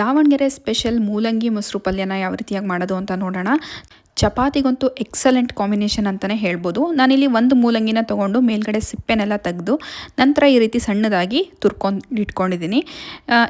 Davanagere special ಮೂಲಂಗಿ ಮೊಸರು ಪಲ್ಯನ ಯಾವ ರೀತಿಯಾಗಿ ಮಾಡೋದು ಅಂತ ನೋಡೋಣ. ಚಪಾತಿಗಂತೂ ಎಕ್ಸಲೆಂಟ್ ಕಾಂಬಿನೇಷನ್ ಅಂತಲೇ ಹೇಳ್ಬೋದು. ನಾನಿಲ್ಲಿ ಒಂದು ಮೂಲಂಗಿನ ತೊಗೊಂಡು ಮೇಲ್ಗಡೆ ಸಿಪ್ಪೆನೆಲ್ಲ ತೆಗೆದು ನಂತರ ಈ ರೀತಿ ಸಣ್ಣದಾಗಿ ತುರ್ಕೊಂಡು ಇಟ್ಕೊಂಡಿದ್ದೀನಿ.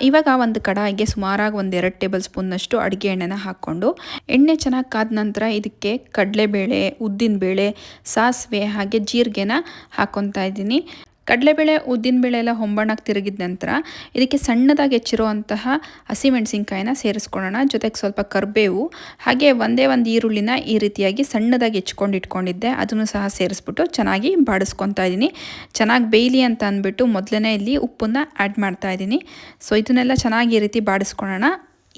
ಇವಾಗ ಒಂದು ಕಡಾಯಿಗೆ ಸುಮಾರಾಗಿ ಒಂದು ಎರಡು ಟೇಬಲ್ ಸ್ಪೂನ್ನಷ್ಟು ಅಡುಗೆ ಎಣ್ಣೆನ ಹಾಕ್ಕೊಂಡು ಎಣ್ಣೆ ಚೆನ್ನಾಗಿ ಕಾದ ನಂತರ ಇದಕ್ಕೆ ಕಡಲೆಬೇಳೆ, ಉದ್ದಿನಬೇಳೆ, ಸಾಸಿವೆ ಹಾಗೆ ಜೀರಿಗೆನ ಹಾಕ್ಕೊತಾ ಇದ್ದೀನಿ. ಕಡಲೆಬೇಳೆ ಉದ್ದಿನಬೇಳೆ ಎಲ್ಲ ಹೊಂಬಣ್ಣಕ್ಕೆ ತಿರುಗಿದ ನಂತರ ಇದಕ್ಕೆ ಸಣ್ಣದಾಗಿ ಹೆಚ್ಚಿರುವಂತಹ ಹಸಿಮೆಣಸಿನ್ಕಾಯಿನ ಸೇರಿಸ್ಕೊಳ್ಳೋಣ. ಜೊತೆಗೆ ಸ್ವಲ್ಪ ಕರಿಬೇವು, ಹಾಗೆ ಒಂದೇ ಒಂದು ಈರುಳ್ಳಿನ ಈ ರೀತಿಯಾಗಿ ಸಣ್ಣದಾಗಿ ಹೆಚ್ಕೊಂಡು ಇಟ್ಕೊಂಡಿದ್ದೆ. ಅದನ್ನು ಸಹ ಸೇರಿಸ್ಬಿಟ್ಟು ಚೆನ್ನಾಗಿ ಬಾಡಿಸ್ಕೊತಾ ಇದ್ದೀನಿ. ಚೆನ್ನಾಗಿ ಬೇಯಲಿ ಅಂತ ಅಂದ್ಬಿಟ್ಟು ಮೊದಲನೇ ಇಲ್ಲಿ ಉಪ್ಪನ್ನು ಆ್ಯಡ್ ಮಾಡ್ತಾ ಇದ್ದೀನಿ. ಸೊ, ಇದನ್ನೆಲ್ಲ ಚೆನ್ನಾಗಿ ಈ ರೀತಿ ಬಾಡಿಸ್ಕೊಳ್ಳೋಣ.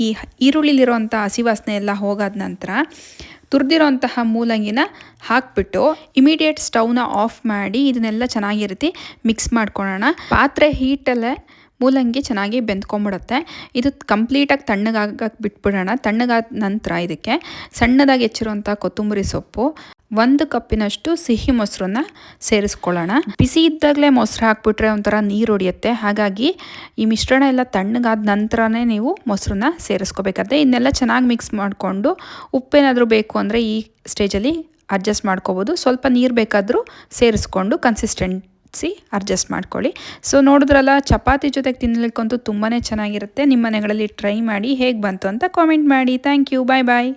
ಈ ಈರುಳ್ಳಿಲಿರುವಂಥ ಹಸಿ ವಾಸನೆ ಎಲ್ಲ ಹೋಗಾದ ನಂತರ ತುರಿದಿರೋಂತಹ ಮೂಲಂಗಿನ ಹಾಕ್ಬಿಟ್ಟು ಇಮಿಡಿಯೇಟ್ ಸ್ಟವ್ನ ಆಫ್ ಮಾಡಿ ಇದನ್ನೆಲ್ಲ ಚೆನ್ನಾಗಿ ರೀತಿ ಮಿಕ್ಸ್ ಮಾಡ್ಕೊಳ್ಳೋಣ. ಪಾತ್ರೆ ಹೀಟಲ್ಲೇ ಮೂಲಂಗಿ ಚೆನ್ನಾಗಿ ಬೆಂದ್ಕೊಂಬಿಡುತ್ತೆ. ಇದು ಕಂಪ್ಲೀಟಾಗಿ ತಣ್ಣಗಾಗಕ್ಕೆ ಬಿಟ್ಬಿಡೋಣ. ತಣ್ಣಗಾದ ನಂತರ ಇದಕ್ಕೆ ಸಣ್ಣದಾಗಿ ಹೆಚ್ಚಿರುವಂಥ ಕೊತ್ತಂಬರಿ ಸೊಪ್ಪು ಒಂದು ಕಪ್ಪಿನಷ್ಟು ಸಿಹಿ ಮೊಸರನ್ನ ಸೇರಿಸ್ಕೊಳ್ಳೋಣ. ಬಿಸಿ ಇದ್ದಾಗಲೇ ಮೊಸರು ಹಾಕ್ಬಿಟ್ರೆ ಒಂಥರ ನೀರು ಹೊಡಿಯುತ್ತೆ. ಹಾಗಾಗಿ ಈ ಮಿಶ್ರಣ ಎಲ್ಲ ತಣ್ಣಗಾದ ನಂತರನೇ ನೀವು ಮೊಸರನ್ನ ಸೇರಿಸ್ಕೋಬೇಕಾದ್ರೆ ಇದನ್ನೆಲ್ಲ ಚೆನ್ನಾಗಿ ಮಿಕ್ಸ್ ಮಾಡಿಕೊಂಡು ಉಪ್ಪೇನಾದರೂ ಬೇಕು ಅಂದರೆ ಈ ಸ್ಟೇಜಲ್ಲಿ ಅಡ್ಜಸ್ಟ್ ಮಾಡ್ಕೋಬೋದು. ಸ್ವಲ್ಪ ನೀರು ಬೇಕಾದರೂ ಸೇರಿಸ್ಕೊಂಡು ಕನ್ಸಿಸ್ಟೆನ್ಸಿ ಅಡ್ಜಸ್ಟ್ ಮಾಡ್ಕೊಳ್ಳಿ. ಸೊ ನೋಡಿದ್ರಲ್ಲ, ಚಪಾತಿ ಜೊತೆಗೆ ತಿನ್ನಲಿಕ್ಕಂತೂ ತುಂಬಾ ಚೆನ್ನಾಗಿರುತ್ತೆ. ನಿಮ್ಮ ಮನೆಗಳಲ್ಲಿ ಟ್ರೈ ಮಾಡಿ ಹೇಗೆ ಬಂತು ಅಂತ ಕಾಮೆಂಟ್ ಮಾಡಿ. Thank you bye bye